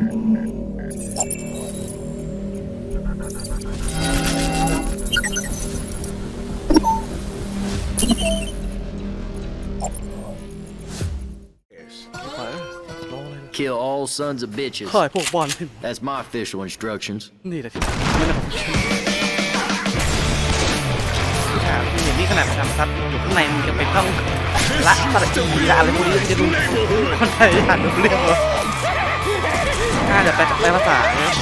ขอรอเลย Kill all sons of bitches. ขอให้พวกบอลขึ้น That's my official instructions. นี่แหละที่ไม่ได้ผมครับนี่อย่างนี้ขนาดทำซับอยู่ข้างในมันจะไปต้องละสระอีละอะไรพวกนี้จะดูคนไทยอ่านดูเรื่องเหรอ น่าจะแปลแปลภาษาเนี่ย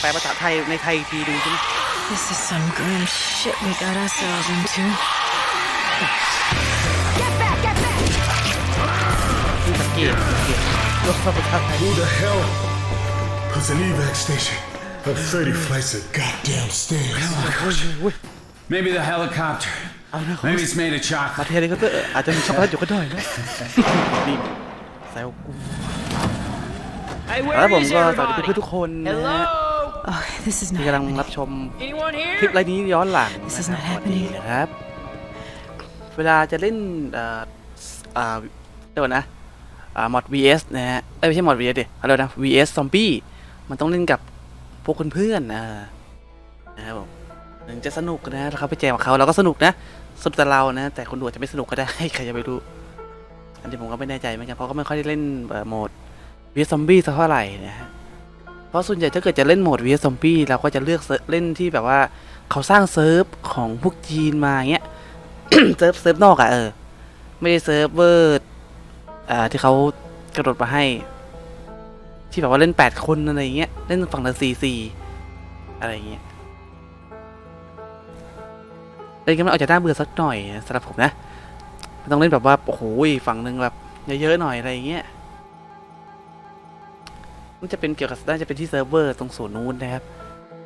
แปลภาษาไทยในไทยอีกทีดูใช่ไหม This is some grim shit we got ourselves into. ที่สังเกตสังเกตโลกภาษาไทย Who the hell puts an evac station up 30 flights of goddamn stairs? Maybe the helicopter. Maybe it's made of มา chocolate. เทเลก็เตอร์อาจจะมีช็อกโกแลตอยู่ก็ได้นะนี่แซวกู Hey, แล้ว where ผม is ก็สวัสดี everybody? เพื่อนๆทุกคนนะฮะ Hello? Oh, this is ที่ not กำลัง happening. รับชม Anyone คลิป here? ไลน์นี้ย้อนหลัง This นะ is ค not รับวันนี้ happening. นะครับ เวลาจะเล่นเอ่ออ่าเดี๋ยวก่อนนะอ่ามอด vs นะฮะเอ้ยไม่ใช่มอด vs ดิอะไรนะ vs ซอมบี้มันต้องเล่นกับพวกเพื่อนๆนะนะครับผมถึงจะสนุกนะถ้าเขาไปแจมกับเขาเราก็สนุกนะสนุกแต่เรานะ แต่คนดูอาจจะไม่สนุกก็ได้ ใครจะไปรู้ อันนี้ผมก็ไม่แน่ใจเหมือนกันเพราะก็ไม่ค่อยได้เล่นโหมด vs ซอมบี้สักเท่าไหร่นะฮะเพราะส่วนใหญ่ถ้าเกิดจะเล่นโหมด vs ซอมบี้เราก็จะเลือกเล่นที่แบบว่าเขาสร้างเซิร์ฟของพวกจีนมาอย่างเงี้ยเซิร์ฟเซิร์ฟนอกอะเออไม่ได้เซิร์ฟเวอร์อ่าที่เขากระโดดมาให้ ที่แบบว่าเล่นแปดคนอะไรอย่างเงี้ยเล่นฝั่งละสี่สี่อะไรอย่างเงี้ยเล่นกันมันอาจจะน่าเบื่อสักหน่อยสำหรับผมนะ ต้องเล่นแบบว่าโอ้โหฝั่งหนึ่งแบบเยอะๆหน่อยอะไรอย่างเงี้ยมันจะเป็นเกี่ยวกับน่าจะเป็นที่เซิร์ฟเวอร์ตรงศูนย์นู้นนะครับ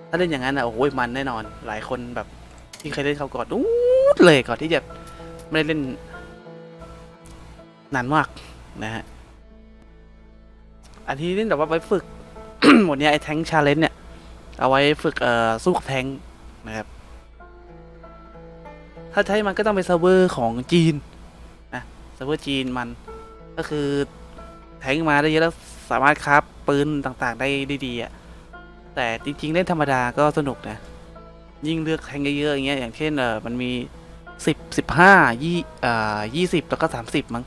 ถ้าเล่นอย่างนั้นอะโอ้โหมันแน่นอน หลายคนแบบที่เคยเล่นเขาก่อนอู้ดเลยก่อนที่จะไม่ได้เล่นนานมากนะฮะอันที่เล่นแบบว่าไว้ฝึกหมดเนี้ยไอ้แทงชาเลนจ์เนี่ย เอาไว้ฝึกเอ่อสู้กับแทงนะครับ ถ้าใช้มันก็ต้องเป็นเซิร์ฟเวอร์ของจีน ซิร์ฟเวอร์จีนมัน ก็คือแทงมาได้เยอะแล้วสามารถคราฟปืนต่างๆ ได้ด้ดีอะแต่จริงๆ เล่นธรรมดาก็สนุกนะ ยิ่งเลือกแทงเยอะๆอย่างเงี้ยอย่างเช่นเออมันมีสิบสิบห้ายี่อ่ายี่สิบแล้วก็สามสิบมั้ง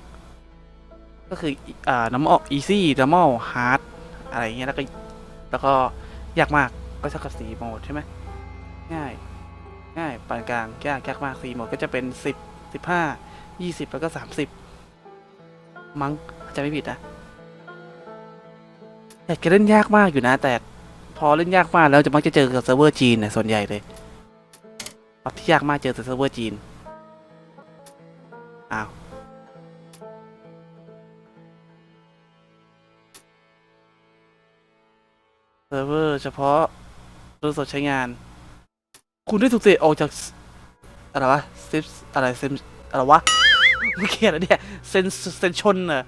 ก็คืออ่า normal easy normal hard อะไรอย่างเงี้ยแล้วก็แล้วก็ยากมากก็เท่ากับสี่โหมดใช่ไหมง่ายง่ายปานกลางยากยากมากสี่โหมดก็จะเป็นสิบสิบห้ายี่สิบแล้วก็สามสิบ มั้งจะไม่ผิดนะแต่เล่นยากมากอยู่นะ แต่พอเล่นยากมากแล้วจะมักจะเจอกับเซิร์ฟเวอร์จีนเนี่ยส่วนใหญ่เลยปรับที่ยากมากเจอแต่เซิร์ฟเวอร์จีน อ้าว เซิร์ฟเวอร์เฉพาะตัวสดใช้งาน คุณได้ถูกเตะออกจาก อะไรวะซิปอะไรเซนอะไรวะ ไม่เขียนอะไรเนี่ยเซนเซนชนเหรอ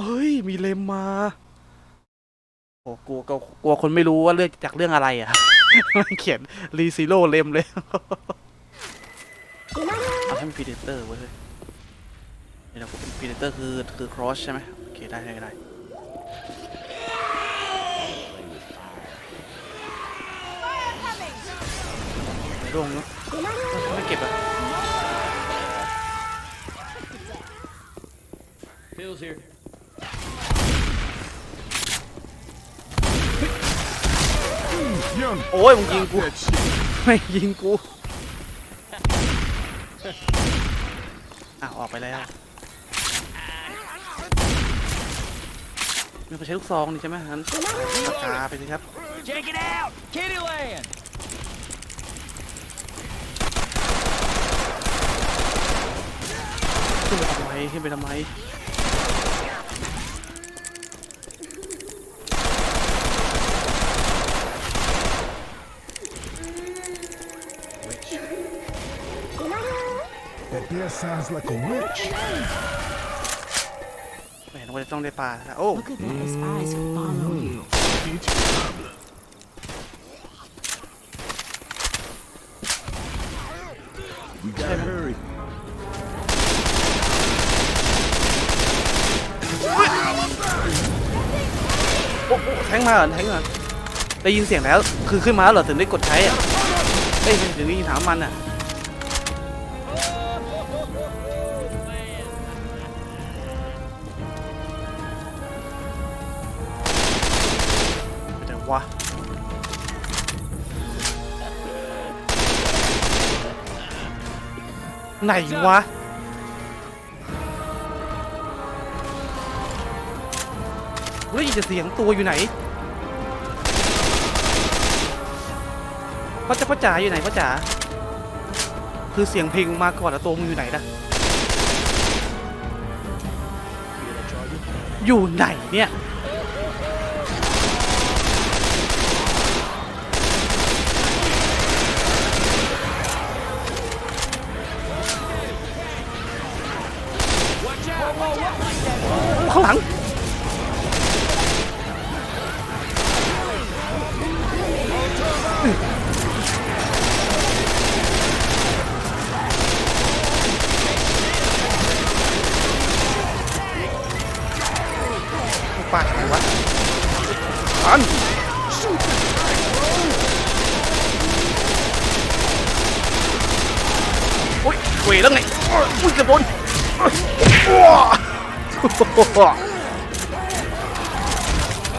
เฮ้ย มีเลมมาโอ้กลัวกลัวกลัวคนไม่รู้ว่าเรื่องจากเรื่องอะไรอะมันเขียนรีซิโร่เลมเลยเอาให้มันพีเดเตอร์เว้ยเดี๋ยวพีเดเตอร์คือคือครอสใช่ไหมโอเคได้ได้ได้ ร่วงเนาะไม่เก็บอะ Phil's here. โอ้ยมึงยิงกู ไม่ยิงกูอะออกไปแล้วมีคนใช้ลูกซองนี่ใช่ไหมงั้นปากกาไปสิครับ ขึ้นไปทำไมขึ้นไปทำไม That there sounds like a witch. ไม่เห็นว่าจะต้องได้ปลาแล้วโอ้ Look at that. His eyes follow you. มาเหรอแทงมาได้ยินเสียงแล้วคือขึ้นมาแล้วเหรอถึงได้กดใช้อะเอ้ยถึงได้ยินถามมันอะไปไหนวะไหนวะเฮ้ยจะเสียงตัวอยู่ไหน พ่อจะพ่อจ๋าอยู่ไหนพ่อจ๋าคือเสียงเพลงมาก่อนแล้วตัวมึงอยู่ไหนนะอยู่ไหนเนี่ย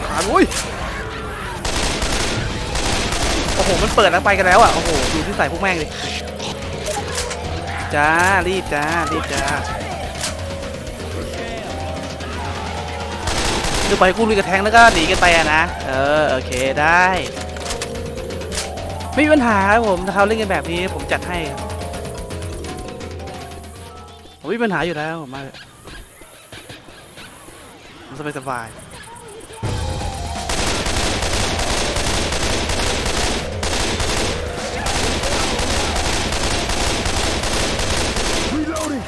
ขาอุ้ยโอ้โห มันเปิดแล้วไปกันแล้วอะ โอ้โห ดูที่ใส่พวกแม่งดิจ้า รีบจ้า รีบจ้าดูไปกูลุยกับแทงแล้วก็หนีกันไปอะนะ เออ โอเค ได้ ไม่มีปัญหาครับผมถ้าเขาเล่นกันแบบนี้ผมจัดให้ครับผมไม่มีปัญหาอยู่แล้วมา สบายสบายๆ Reloading.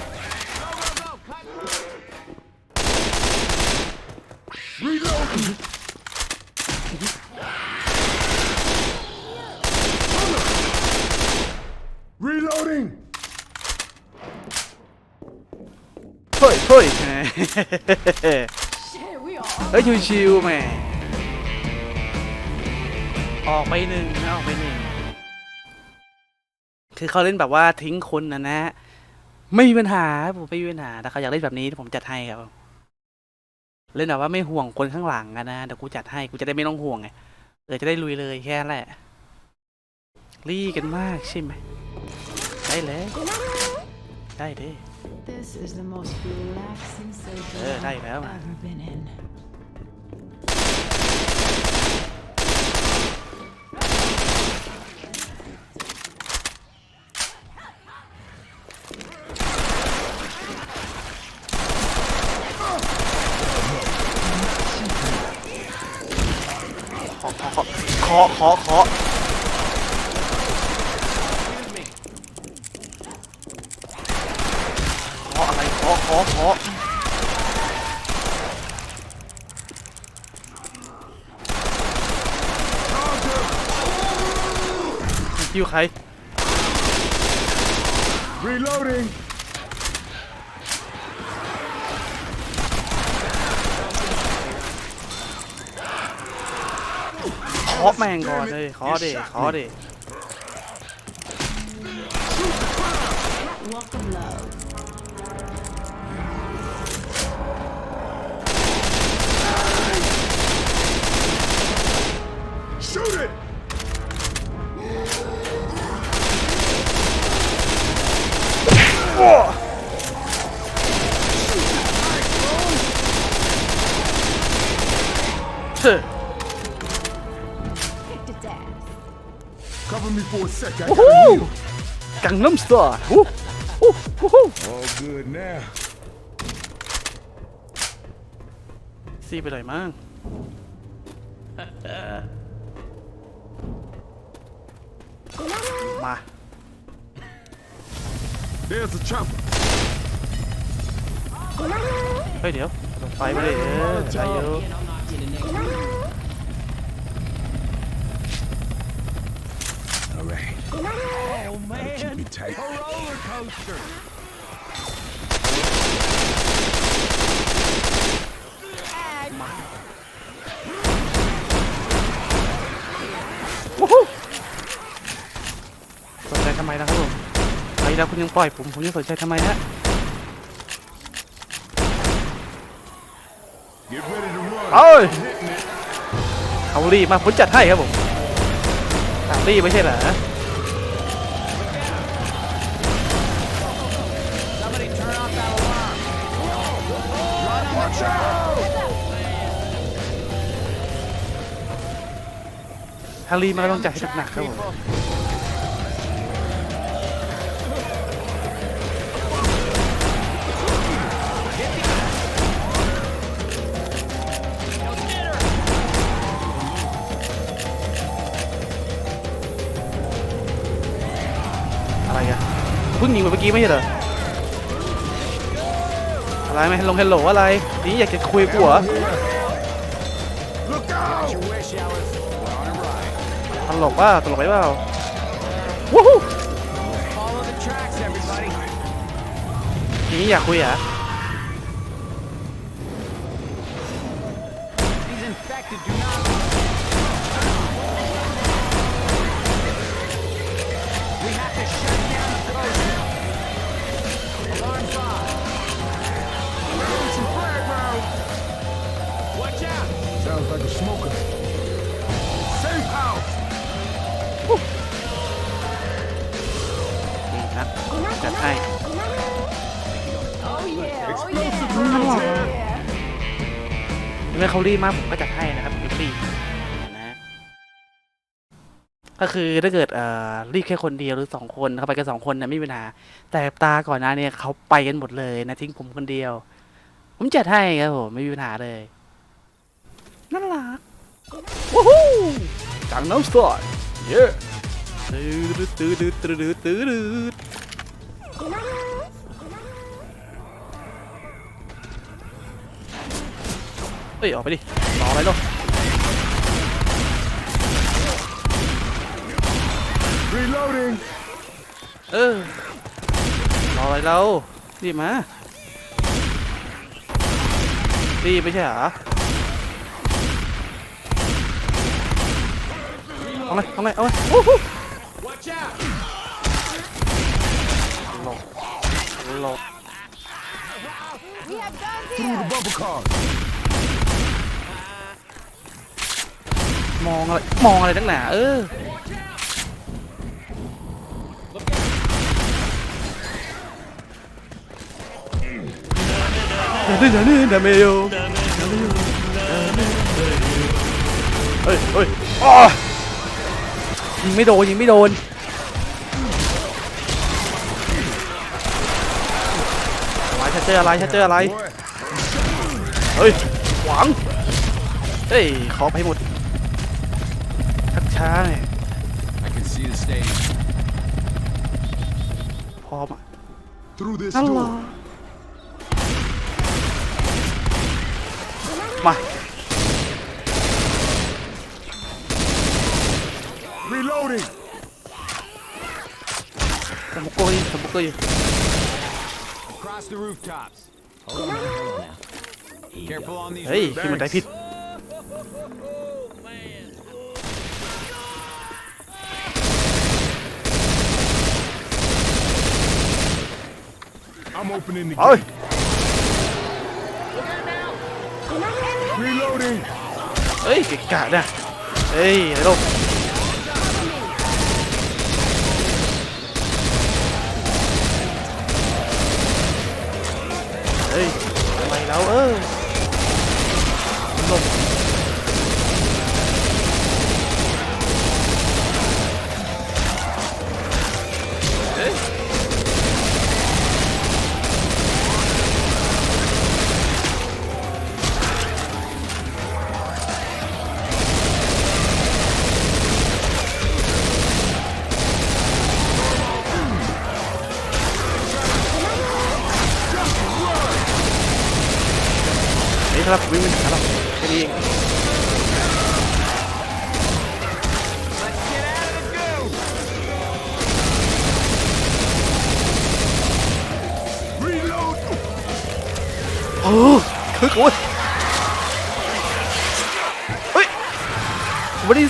Reloading. Reloading. เฮ้ยเฮ้ยแหม เฮ้ยชิวๆแหม่ออกไปหนึ่งนะออกไปหนึ่งคือเขาเล่นแบบว่าทิ้งคนนะนะ ไม่มีปัญหาผมไม่มีปัญหาแต่เขาอยากเล่นแบบนี้ผมจัดให้ครับเล่นแบบว่าไม่ห่วงคนข้างหลังอะนะเดี๋ยวกูจัดให้กูจะได้ไม่ต้องห่วงไงเออจะได้ลุยเลยแค่นั้นแหละรีกันมากใช่ไหมได้เลยได้เด้ This is the most relaxing surgery Eh, dai, I've vero. ever been in. ขอขอ ขอขอขอขออะไรขอขอขอคิวใคร Reloading. แม่งก่อนเลยขอเดขอเด Walk of love. Shoot it. เฮ้ย me for a sec. I โอ้ gotta โห heal. กังน้ำสตาร์ฮู้ฮู้ฮู้ฮู้ All good now. ซีไปเลยมั้งมา There's a chopper. เฮ้ยเดี๋ยวไฟไม่ได้เออใจเย All right. Oh, man. me tight. A roller coaster. สนใจทำไมนะครับผมไปแล้วคุณยังปล่อยผมผมยังสนใจทำไมฮะ Get ready to run. เอ้ยเอารีมาผมจัดให้ครับผม สามตี้ไม่ใช่เหรอฮารีมันก็ต้องจ่ายให้หนักครับผม เพิ่เมื่อกี้ไม่ใช่เหรออะไรไหมลงเฮลโหลอะไร นี่อยากจะคุยกูเหรอตลกว่าตลกไปเปล่าวู้ฮู้นี่อยากคุยอะ He's infected do not. เมื่อเขารีบมากผมก็จัดให้นะครับรีบรีบนะก็คือถ้าเกิดเอ่อรีบแค่คนเดียวหรือสองคนเขาไปกันสองคนนะไม่มีปัญหาแต่ตาก่อนหน้าเนี่ยเขาไปกันหมดเลยนะทิ้งผมคนเดียว ผมจัดให้ครับผมไม่มีปัญหาเลยน่ารักวู้ฮู้จังน้ำสดเย้ตื้อตื้อตื้อตื้อตื้อตื้อตื้อ เอ้ยออกไปดิรออะไรลูก Reloading. เออรออะไรเรารีบมารีบไม่ใช่เหรอเอาไงเอาไงเอาไงโอ้โห Watch out. หลบหลบ Through the bumper car. มองอะไรมองอะไรตั้งหนาเออเดี๋ยวนี่เดี๋ยวนี่เดี๋ยวเมโยเฮ้ยเฮ้ยอ้อยิงไม่โดนยิงไม่โดนอะไรฉันเจออะไรฉันเจออะไร Boy, เฮ้ยหวังเฮ้ยขอไปหมด ชักช้าเนี่ย I can see the stadium. พร้อมอ่ะ through this นั่นเหรอ door. มา Reloading. สมุกเกอร์อยู่สมุกเกอร์อยู่ Across the rooftops. Hold on, hold on now. Careful on these เฮ้ย roofs. ขึ้นบันไดผิด I'm opening the เฮ้ย gate. Reloading. เฮ้ยเกะกะนะเฮ้ยไอ้ลูก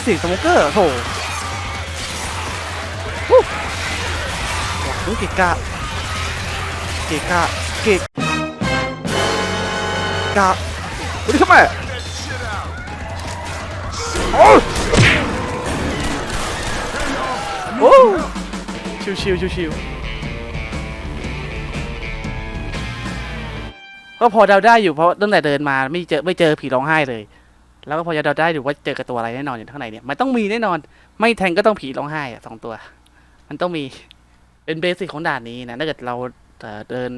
สียงสโมเกอร์โถฮู้เกกะเกกะเกะกะวันนี้ทำไมโอ้โอ้ชิวชิวชิวชิวก็พอเดาได้อยู่เพราะตั้งแต่เดินมาไม่เจอไม่เจอผีร้องไห้เลย แล้วก็พอจะเดาได้อยู่ว่าเจอกับตัวอะไรแน่นอนอยู่ข้างในเนี่ยมันต้องมีแน่นอน ไม่แทงก็ต้องผีร้องไห้อะสองตัว มันต้องมีเป็นเบสิกของด่านนี้นะถ้าเกิดเราเดิน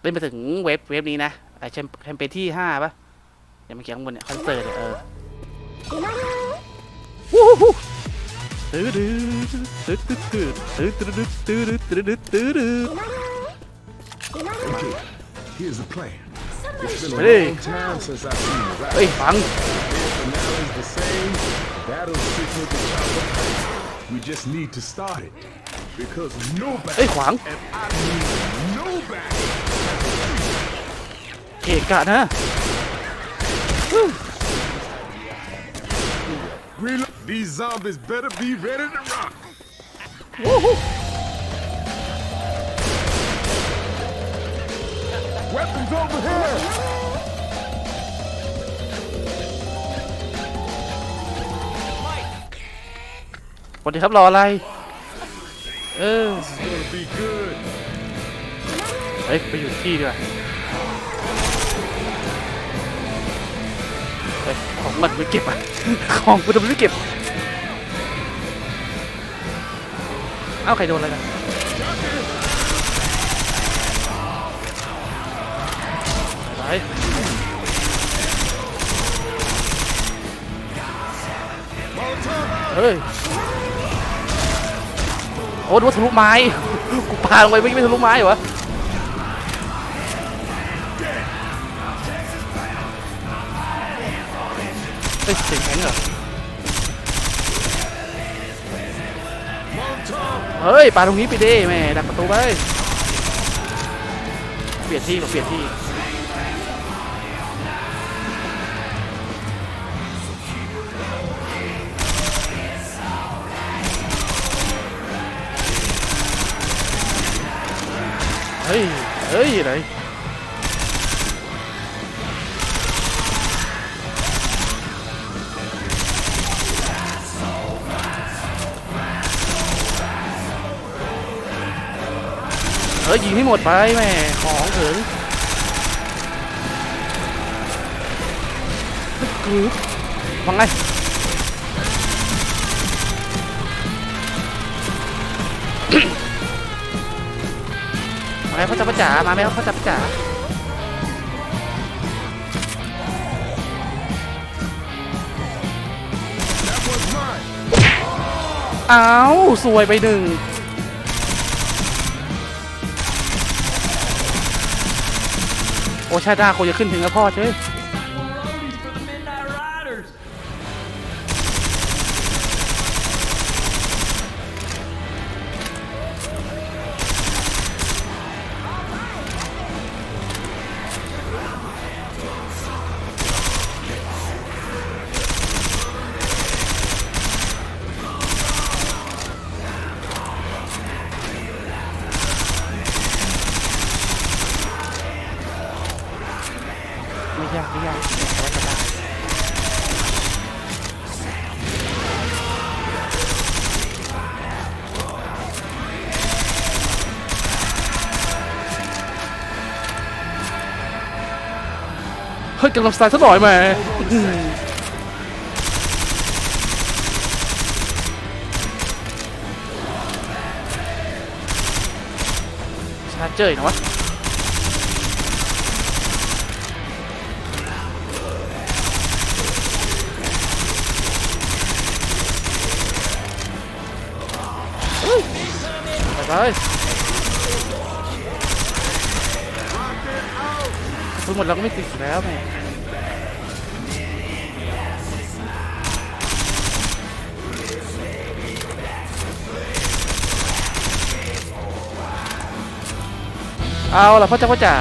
เล่นไปถึงเว็บเว็บนี้นะไอแชมแชมเปญที่ห้าปะเดี๋ยวเมื่อกี้ข้างบนเนี่ยคอนเสิร์ตเออวู้ฮู้ตื้อตื้อตื้อตื้อตื้อตื้อตื้อตื้อตื้อตื้อ Okay, here's the plan. It's been a long time since I've seen you. Hey, bang. We just need to start it. Because nobody hey, Huang. and I mean nobody Kể cả. These zombies better be ready to rock. Woohoo! Weapons over here. สวัสดีครับรออะไร เออ It's gonna be good. เฮ้ยไปอยู่ที่ดีกว่าเฮ้ยของมันไม่เก็บอะ ของกูทำไมไม่เก็บ เอ้าใครโดนอะไรกัน เฮ้ยโอ้ดูว่าทะลุไม้กูปาลงไปไม่ไม่ทะลุไม้เหรอเฮ้ยเสียงแข็งเหรอเฮ้ยปาตรงนี้ไปดิแม่ดักประตูไปเปลี่ยนที่ก่อนเปลี่ยนที่ เฮ้ย เฮ้ยไหนเฮ้ยยิงให้หมดไปแม่ของถึงกรูฟังไง มาแล้วพ่อจ๋าพ่อจ๋ามาแล้วพ่อจ๋าพ่อจ๋าเอ้าสวยไปหนึ่งโอชาดาคงจะขึ้นถึงแล้วพ่อเจ้ เฮ้ยกำลังสไตล์ซะหน่อยแม่ชาเจอร์นะวะไป ทั้หมดเราก็ไม่ติดแล้วไงเอาละพ่อจ้าพ่อจ๋า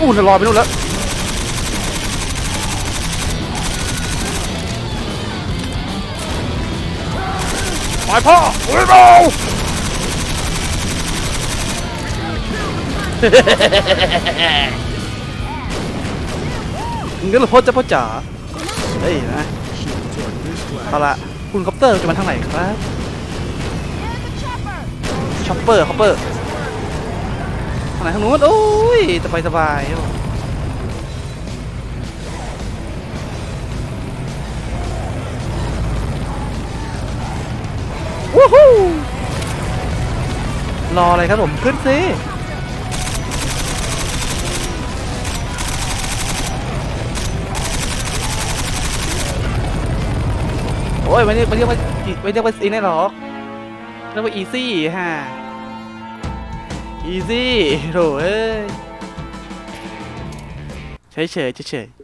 อู้จะรอไปนู่นแล้ว ไปพ่อเฮ้ยเรางั้นเราพ่อจะพ่อจ๋าเฮ้ยนะเอาละคุณคอปเตอร์จะมาทางไหนครับช็อปเปอร์คอปเปอร์ทางไหนทางนู้นโอ้ยสบายสบาย ฮู้รออะไรครับผมขึ้นสิโอ้ยไม่เรียกไม่เรียกว่าไม่เรียกว่าอีนี่หรอกเรียกว่าอีซี่ฮะอีซี่โถเอ้ยเฉยเฉยเฉยเฉย